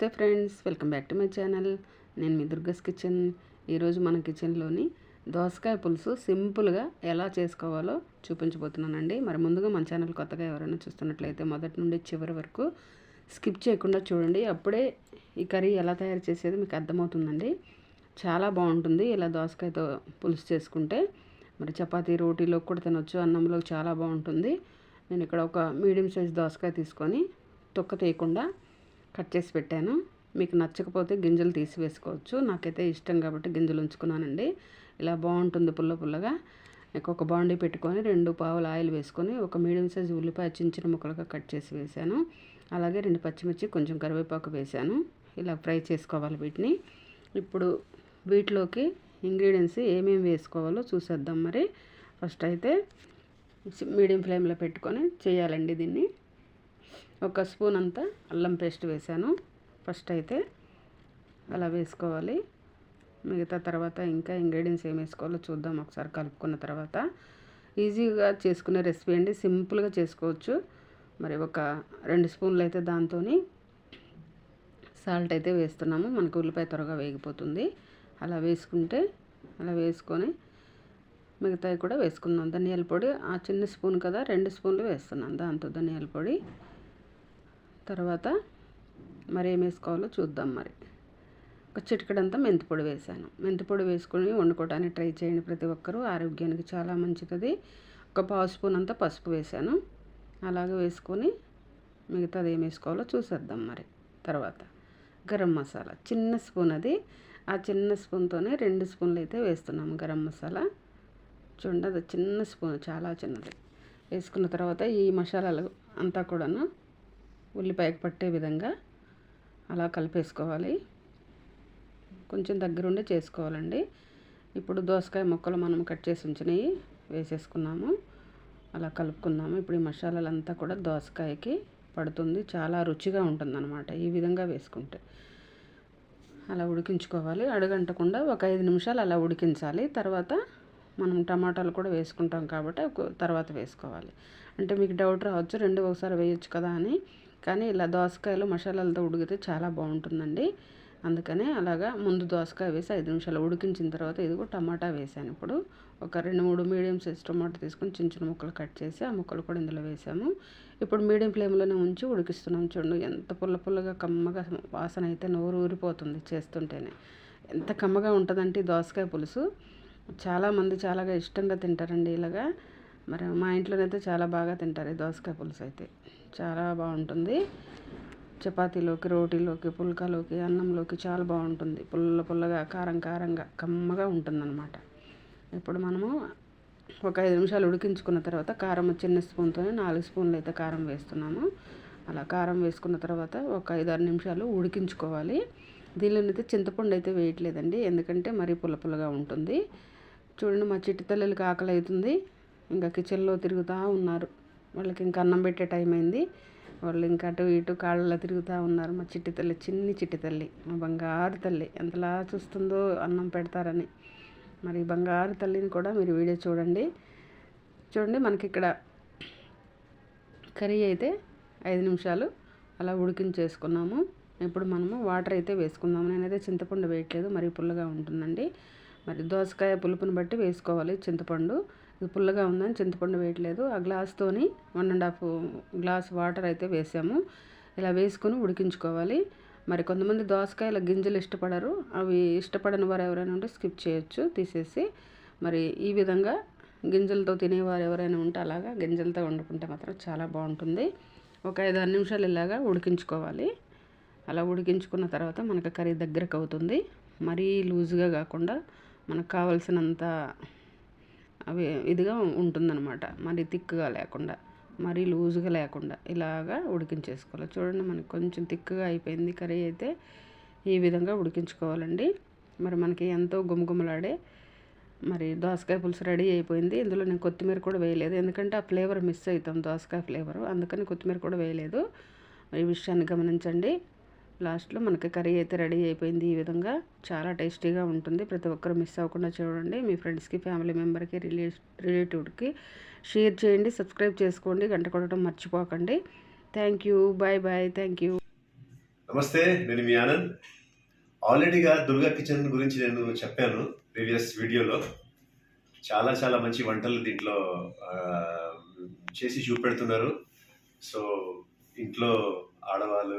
నమస్తే friends welcome back to my channel. నేను మీ దుర్గస్ కిచెన్. ఈరోజు మన కిచెన్లోని దోసకాయ పులుసు సింపుల్గా ఎలా చేసుకోవాలో చూపించబోతున్నానండి. మరి ముందుగా మన ఛానల్ కొత్తగా ఎవరైనా చూస్తున్నట్లయితే మొదటి నుండి చివరి వరకు స్కిప్ చేయకుండా చూడండి. అప్పుడే ఈ కర్రీ ఎలా తయారు చేసేది మీకు అర్థమవుతుందండి. చాలా బాగుంటుంది ఇలా దోసకాయతో పులుసు చేసుకుంటే. మరి చపాతీ రోటీలో కూడా తినొచ్చు అన్నంలో చాలా బాగుంటుంది. నేను ఇక్కడ ఒక మీడియం సైజ్ దోసకాయ తీసుకొని తొక్క తీయకుండా కట్ చేసి పెట్టాను. మీకు నచ్చకపోతే గింజలు తీసి వేసుకోవచ్చు. నాకైతే ఇష్టం కాబట్టి గింజలు ఉంచుకున్నానండి. ఇలా బాగుంటుంది పుల్ల పుల్లగా. ఒక బాండీ పెట్టుకొని రెండు పావులు ఆయిల్ వేసుకొని ఒక మీడియం సైజు ఉల్లిపాయ చిన్న చిన్న ముక్కలుగా కట్ చేసి వేసాను. అలాగే రెండు పచ్చిమిర్చి కొంచెం కరివేపాకు వేసాను. ఇలా ఫ్రై చేసుకోవాలి వీటిని. ఇప్పుడు వీటిలోకి ఇంగ్రీడియంట్స్ ఏమేమి వేసుకోవాలో చూసేద్దాం మరి. ఫస్ట్ అయితే మీడియం ఫ్లేమ్లో పెట్టుకొని చేయాలండి దీన్ని. ఒక స్పూన్ అంతా అల్లం పేస్ట్ వేసాను. ఫస్ట్ అయితే అలా వేసుకోవాలి. మిగతా తర్వాత ఇంకా ఇంగ్రీడియంట్స్ ఏం వేసుకోవాలో చూద్దాం. ఒకసారి కలుపుకున్న తర్వాత ఈజీగా చేసుకునే రెసిపీ అండి. సింపుల్గా చేసుకోవచ్చు. మరి ఒక రెండు స్పూన్లు అయితే దాంతో సాల్ట్ అయితే వేస్తున్నాము. మనకు ఉల్లిపాయ త్వరగా వేగిపోతుంది. అలా వేసుకుంటే అలా వేసుకొని మిగతాయి కూడా వేసుకున్నాం. ధనియాల పొడి ఆ చిన్న స్పూన్ కదా రెండు స్పూన్లు వేస్తున్నాను దాంతో ధనియాల పొడి. తర్వాత మరి ఏం వేసుకోవాలో చూద్దాం మరి. ఒక చిటికడంతా మెంతిపొడి వేసాను. మెంతిపొడి వేసుకొని వండుకోవడానికి ట్రై చేయండి ప్రతి ఒక్కరూ. ఆరోగ్యానికి చాలా మంచిది ఒక పావు స్పూన్ అంతా పసుపు వేసాను. అలాగే వేసుకొని మిగతాది ఏం వేసుకోవాలో చూసేద్దాం మరి. తర్వాత గరం మసాలా. చిన్న స్పూన్ అది. ఆ చిన్న స్పూన్తోనే రెండు స్పూన్లు అయితే వేస్తున్నాము గరం మసాలా. చూడండి అది చిన్న స్పూన్ చాలా చిన్నది. వేసుకున్న తర్వాత ఈ మసాలాలు అంతా కూడాను ఉల్లిపాయకు పట్టే విధంగా అలా కలిపేసుకోవాలి. కొంచెం దగ్గరుండి చేసుకోవాలండి. ఇప్పుడు దోసకాయ ముక్కలు మనం కట్ చేసి ఉంచినవి వేసేసుకున్నాము. అలా కలుపుకున్నాము ఇప్పుడు ఈ మసాలాలంతా కూడా దోసకాయకి పడుతుంది. చాలా రుచిగా ఉంటుందన్నమాట ఈ విధంగా వేసుకుంటే. అలా ఉడికించుకోవాలి. అడుగంటకుండా ఒక ఐదు నిమిషాలు అలా ఉడికించాలి. తర్వాత మనం టమాటాలు కూడా వేసుకుంటాం కాబట్టి తర్వాత వేసుకోవాలి. అంటే మీకు డౌట్ రావచ్చు రెండు ఒకసారి వేయచ్చు కదా అని. కానీ ఇలా దోసకాయలు మసాలాలతో ఉడికితే చాలా బాగుంటుందండి. అందుకనే అలాగా ముందు దోసకాయ వేసి ఐదు నిమిషాలు ఉడికించిన తర్వాత ఇదిగో టమాటా వేసాను ఇప్పుడు. ఒక రెండు మూడు మీడియం సైజ్ టమాటా తీసుకొని చిన్న చిన్న ముక్కలు కట్ చేసి ఆ ముక్కలు కూడా ఇందులో వేసాము. ఇప్పుడు మీడియం ఫ్లేమ్లోనే ఉంచి ఉడికిస్తున్నాం చూడండి. ఎంత పుల్ల పుల్లగా కమ్మగా వాసన అయితే నోరు ఊరిపోతుంది చేస్తుంటేనే. ఎంత కమ్మగా ఉంటుందంటే దోసకాయ పులుసు. చాలామంది చాలాగా ఇష్టంగా తింటారండి ఇలాగా. మరి మా ఇంట్లోనైతే చాలా బాగా తింటారు ఈ దోసకాయ పులుసు అయితే. చాలా బాగుంటుంది. చపాతీలోకి రోటీలోకి పుల్కాలోకి అన్నంలోకి చాలా బాగుంటుంది. పుల్ల పుల్లగా కారం కారంగా కమ్మగా ఉంటుందన్నమాట. ఇప్పుడు మనము ఒక ఐదు నిమిషాలు ఉడికించుకున్న తర్వాత కారం చిన్న స్పూన్తోనే నాలుగు స్పూన్లు అయితే కారం వేస్తున్నాము. అలా కారం వేసుకున్న తర్వాత ఒక ఐదు ఆరు నిమిషాలు ఉడికించుకోవాలి. దీనిలోనైతే చింతపండు అయితే వేయట్లేదండి. ఎందుకంటే మరీ పుల్ల పుల్లగా ఉంటుంది. చూడండి మా చిట్టి తల్లలకి ఆకలి అవుతుంది ఇంకా కిచెన్లో తిరుగుతూ ఉన్నారు. వాళ్ళకి ఇంకా అన్నం పెట్టే టైం అయింది. వాళ్ళు ఇంకా అటు ఇటు కాళ్ళలో తిరుగుతూ ఉన్నారు మా చిట్టి తల్లి చిన్ని చిట్టి తల్లి మా బంగారు తల్లి. ఎంతలా చూస్తుందో అన్నం పెడతారని. మరి బంగారు తల్లిని కూడా మీరు వీడియో చూడండి. చూడండి మనకి ఇక్కడ కర్రీ అయితే ఐదు నిమిషాలు అలా ఉడికించేసుకున్నాము. ఇప్పుడు మనము వాటర్ అయితే వేసుకుందాము. నేనైతే చింతపండు వేయట్లేదు మరి పుల్లగా ఉంటుందండి. మరి దోసకాయ పులుపుని బట్టి వేసుకోవాలి చింతపండు. ఇది పుల్లగా ఉందని చింతపండు వేయట్లేదు. ఆ గ్లాస్తోని one and half glass water అయితే వేసాము. ఇలా వేసుకొని ఉడికించుకోవాలి. మరి కొంతమంది దోసకాయల గింజలు ఇష్టపడరు. అవి ఇష్టపడని వారు ఎవరైనా ఉంటే స్కిప్ చేయొచ్చు తీసేసి. మరి ఈ విధంగా గింజలతో తినేవారు ఎవరైనా ఉంటే అలాగా గింజలతో వండుకుంటే మాత్రం చాలా బాగుంటుంది. ఒక ఐదు ఆరు నిమిషాలు ఇలాగా ఉడికించుకోవాలి. అలా ఉడికించుకున్న తర్వాత మనకు కర్రీ దగ్గరకు అవుతుంది. మరీ లూజ్గా కాకుండా మనకు కావలసినంత అవి ఇదిగా ఉంటుందన్నమాట. మరి థిక్గా లేకుండా మరీ లూజ్గా లేకుండా ఇలాగా ఉడికించేసుకోవాలి. చూడండి మనకి కొంచెం థిక్గా అయిపోయింది కర్రీ అయితే. ఈ విధంగా ఉడికించుకోవాలండి. మరి మనకి ఎంతో గుమగుమలాడే మరి దోసకాయ పులుసు రెడీ అయిపోయింది. ఇందులో నేను కొత్తిమీర కూడా వేయలేదు. ఎందుకంటే ఆ ఫ్లేవర్ మిస్ అవుతాం దోసకాయ ఫ్లేవర్. అందుకని కొత్తిమీర కూడా వేయలేదు. ఈ విషయాన్ని గమనించండి. లాస్ట్లో మనకి కర్రీ అయితే రెడీ అయిపోయింది. ఈ విధంగా చాలా టేస్టీగా ఉంటుంది. ప్రతి ఒక్కరు మిస్ అవ్వకుండా చూడండి. మీ ఫ్రెండ్స్కి ఫ్యామిలీ మెంబర్కి రిలే రిలేటివ్కి షేర్ చేయండి. సబ్స్క్రైబ్ చేసుకోండి. గంట కొట్టడం మర్చిపోకండి. Thank you. Bye bye thank you. నమస్తే. నేను మీ ఆనంద్. ఆల్రెడీగా దుర్గా కిచెన్ గురించి నేను చెప్పాను ప్రీవియస్ వీడియోలో. చాలా చాలా మంచి వంటలు దీంట్లో చేసి చూపెడుతున్నారు. సో ఇంట్లో ఆడవాళ్ళు